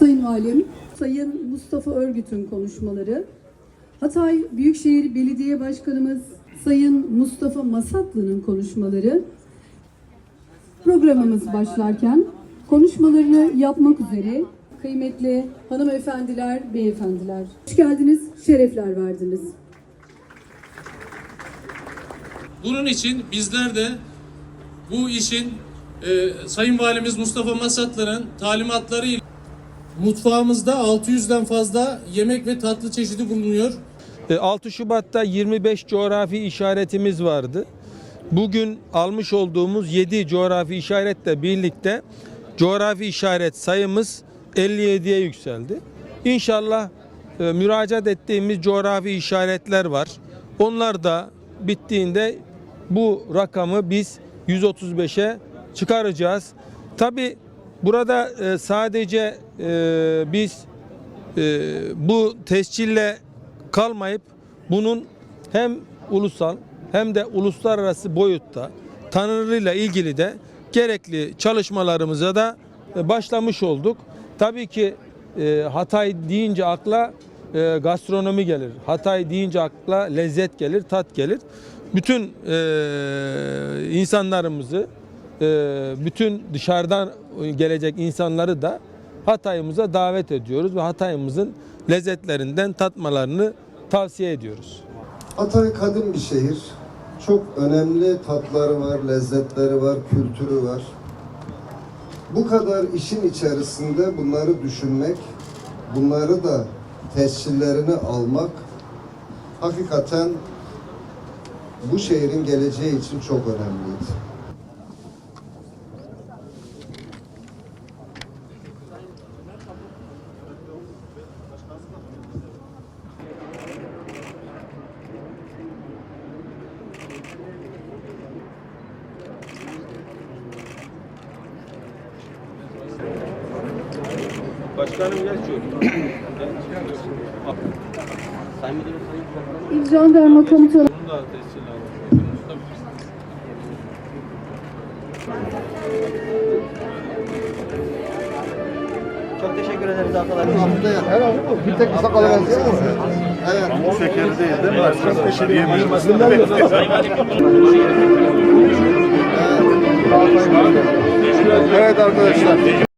Valim Sayın Mustafa Örgüt'ün konuşmaları, Hatay Büyükşehir Belediye Başkanımız Sayın Mustafa Masatlı'nın konuşmaları, programımız başlarken konuşmalarını yapmak üzere kıymetli hanımefendiler, beyefendiler. Hoş geldiniz, şerefler verdiniz. Bunun için bizler de bu işin e, Sayın Valimiz Mustafa Masatlı'nın talimatları ile mutfağımızda 600'den fazla yemek ve tatlı çeşidi bulunuyor. E, 6 Şubat'ta 25 coğrafi işaretimiz vardı. Bugün almış olduğumuz 7 coğrafi işaretle birlikte coğrafi işaret sayımız 57'ye yükseldi. İnşallah e, müracaat ettiğimiz coğrafi işaretler var. Onlar da bittiğinde bu rakamı biz 135'e çıkaracağız. Tabi burada e, sadece e, biz e, bu tescille kalmayıp bunun hem ulusal hem de uluslararası boyutta tanınırlığıyla ilgili de gerekli çalışmalarımıza da e, başlamış olduk. Tabii ki e, Hatay deyince akla e, gastronomi gelir. Hatay deyince akla lezzet gelir, tat gelir. Bütün e, insanlarımızı, bütün dışarıdan gelecek insanları da Hatay'ımıza davet ediyoruz ve Hatay'ımızın lezzetlerinden tatmalarını tavsiye ediyoruz. Hatay kadın bir şehir. Çok önemli tatları var, lezzetleri var, kültürü var. Bu kadar işin içerisinde bunları düşünmek, bunları da tescillerini almak hakikaten bu şehrin geleceği için çok önemliydi. Başkanım gel İl Jandarma Komutanı Çok teşekkür ederiz arkadaşlar. Bir tek kısa kalabilir Evet. Şekeri değil değil mi? Başka bir şey diyemiyoruz. Evet arkadaşlar.